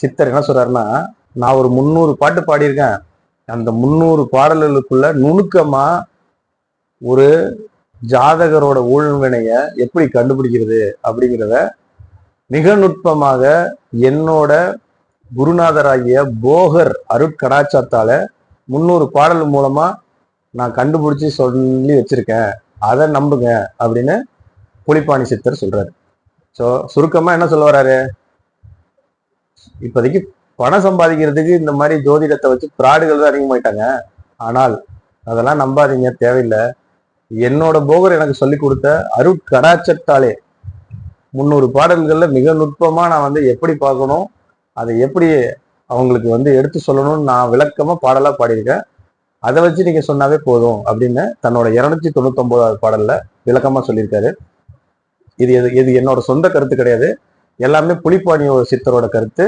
சித்தர் என்ன சொல்றாருன்னா நான் ஒரு முந்நூறு பாட்டு பாடியிருக்கேன். அந்த முந்நூறு பாடல்களுக்குள்ள நுணுக்கமா ஒரு ஜாதகரோட ஊழ்வினைய எப்படி கண்டுபிடிக்கிறது அப்படிங்கிறத மிக நுட்பமாக என்னோட குருநாதராகிய போகர் அருட்கடாச்சாத்தால முந்நூறு பாடல் மூலமா நான் கண்டுபிடிச்சு சொல்லி வச்சிருக்கேன். அதை நம்புங்க அப்படின்னு புலிப்பாணி சித்தர் சொல்றாரு. ஸோ சுருக்கமா என்ன சொல்ல வர்றாரு இப்போதைக்கு பணம் சம்பாதிக்கிறதுக்கு இந்த மாதிரி ஜோதிடத்தை வச்சு பிராடுகள் தான் அதிகமாயிட்டாங்க. ஆனால் அதெல்லாம் நம்பாதீங்க தேவையில்லை. என்னோட போகர் எனக்கு சொல்லி கொடுத்த அருட்கடாச்சத்தாலே முந்நூறு பாடல்களில் மிக நுட்பமாக நான் வந்து எப்படி பார்க்கணும் அதை எப்படி அவங்களுக்கு வந்து எடுத்து சொல்லணும்னு நான் விளக்கமாக பாடலாக பாடியிருக்கேன். அதை வச்சு நீங்கள் சொன்னாவே போதும் அப்படின்னு தன்னோட இரநூத்தி தொண்ணூத்தொம்போதாவது பாடலில் விளக்கமாக சொல்லியிருக்காரு. இது எது இது என்னோட சொந்த கருத்து கிடையாது. எல்லாமே புலிப்பாணி சித்தரோட கருத்து.